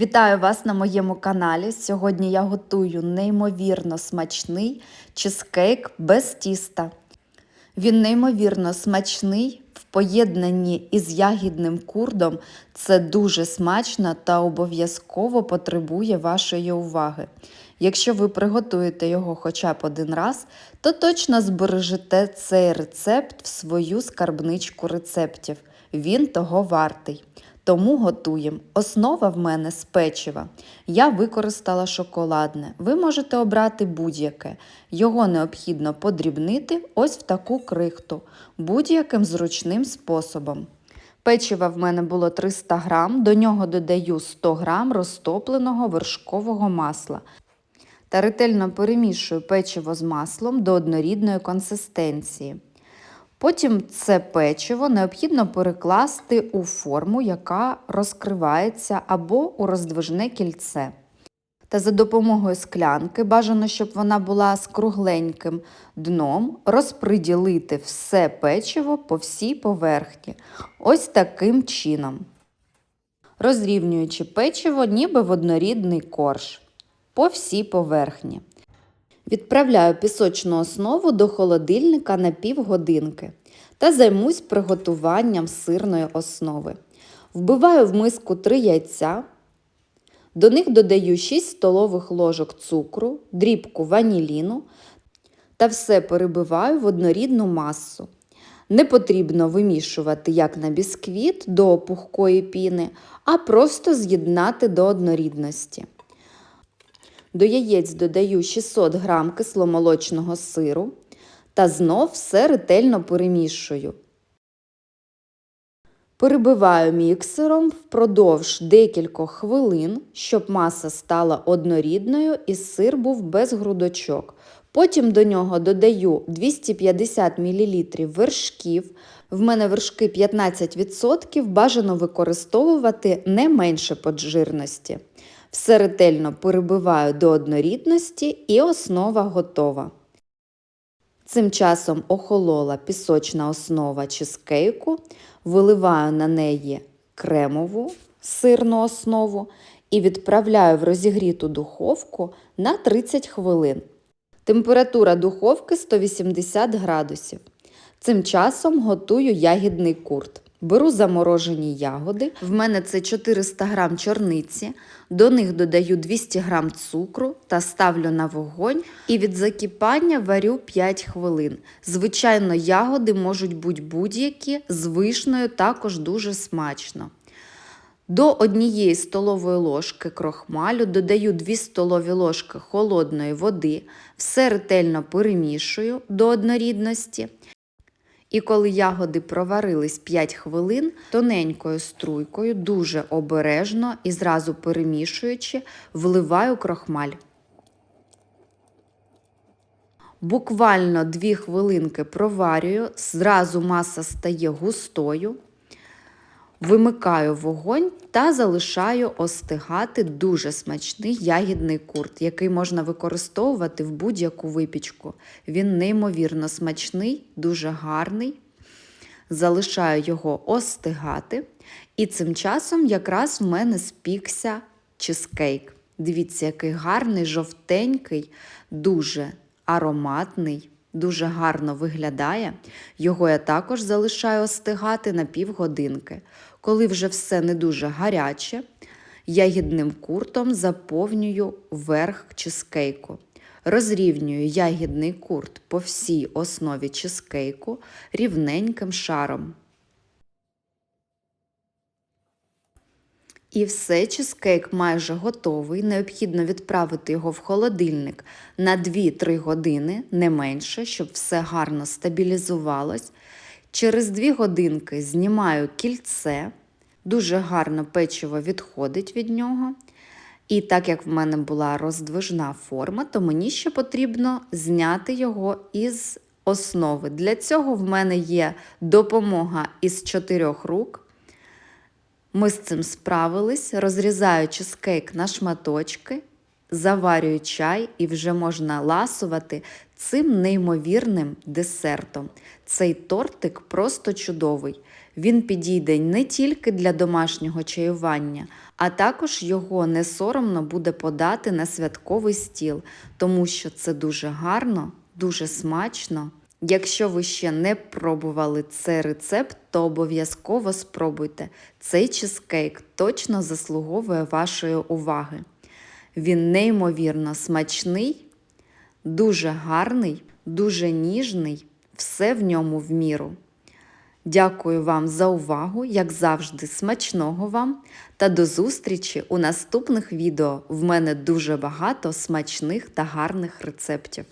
Вітаю вас на моєму каналі. Сьогодні я готую неймовірно смачний чизкейк без тіста. Він неймовірно смачний в поєднанні із ягідним курдом. Це дуже смачно та обов'язково потребує вашої уваги. Якщо ви приготуєте його хоча б один раз, то точно збережете цей рецепт в свою скарбничку рецептів. Він того вартий. Тому готуємо. Основа в мене з печива. Я використала шоколадне. Ви можете обрати будь-яке. Його необхідно подрібнити ось в таку крихту, будь-яким зручним способом. Печива в мене було 300 грам, до нього додаю 100 грам розтопленого вершкового масла. Та ретельно перемішую печиво з маслом до однорідної консистенції. Потім це печиво необхідно перекласти у форму, яка розкривається або у роздвижне кільце. Та за допомогою склянки, бажано, щоб вона була з кругленьким дном, розподілити все печиво по всій поверхні. Ось таким чином. Розрівнюючи печиво, ніби в однорідний корж по всій поверхні. Відправляю пісочну основу до холодильника на півгодинки та займусь приготуванням сирної основи. Вбиваю в миску 3 яйця, до них додаю 6 столових ложок цукру, дрібку ваніліну та все перебиваю в однорідну масу. Не потрібно вимішувати як на бісквіт до пухкої піни, а просто з'єднати до однорідності. До яєць додаю 600 г кисломолочного сиру та знов все ретельно перемішую. Перебиваю міксером впродовж декількох хвилин, щоб маса стала однорідною і сир був без грудочок. Потім до нього додаю 250 мл вершків. В мене вершки 15%, бажано використовувати не менше поджирності. Все ретельно перебиваю до однорідності і основа готова. Цим часом охолола пісочна основа чизкейку, виливаю на неї кремову сирну основу і відправляю в розігріту духовку на 30 хвилин. Температура духовки 180 градусів. Цим часом готую ягідний курт. Беру заморожені ягоди. В мене це 400 г чорниці, до них додаю 200 г цукру та ставлю на вогонь і від закипання варю 5 хвилин. Звичайно, ягоди можуть бути будь-які, з вишнею також дуже смачно. До однієї столової ложки крохмалю додаю 2 столові ложки холодної води, все ретельно перемішую до однорідності. І коли ягоди проварились 5 хвилин, тоненькою струйкою, дуже обережно і зразу перемішуючи, вливаю крохмаль. Буквально 2 хвилинки проварюю, зразу маса стає густою. Вимикаю вогонь та залишаю остигати дуже смачний ягідний курт, який можна використовувати в будь-яку випічку. Він неймовірно смачний, дуже гарний. Залишаю його остигати. І цим часом якраз в мене спікся чизкейк. Дивіться, який гарний, жовтенький, дуже ароматний. Дуже гарно виглядає. Його я також залишаю остигати на півгодинки. Коли вже все не дуже гаряче, ягідним куртом заповнюю верх чизкейку. Розрівнюю ягідний курт по всій основі чизкейку рівненьким шаром. І все, чизкейк майже готовий. Необхідно відправити його в холодильник на 2-3 години, не менше, щоб все гарно стабілізувалось. Через 2 годинки знімаю кільце, дуже гарно печиво відходить від нього. І так як в мене була роздвижна форма, то мені ще потрібно зняти його із основи. Для цього в мене є допомога із чотирьох рук. Ми з цим справились, розрізаю чизкейк на шматочки, заварюю чай і вже можна ласувати цим неймовірним десертом. Цей тортик просто чудовий. Він підійде не тільки для домашнього чаювання, а також його не соромно буде подати на святковий стіл, тому що це дуже гарно, дуже смачно. Якщо ви ще не пробували цей рецепт, то обов'язково спробуйте. Цей чизкейк точно заслуговує вашої уваги. Він неймовірно смачний, дуже гарний, дуже ніжний, все в ньому в міру. Дякую вам за увагу, як завжди, смачного вам та до зустрічі у наступних відео. В мене дуже багато смачних та гарних рецептів.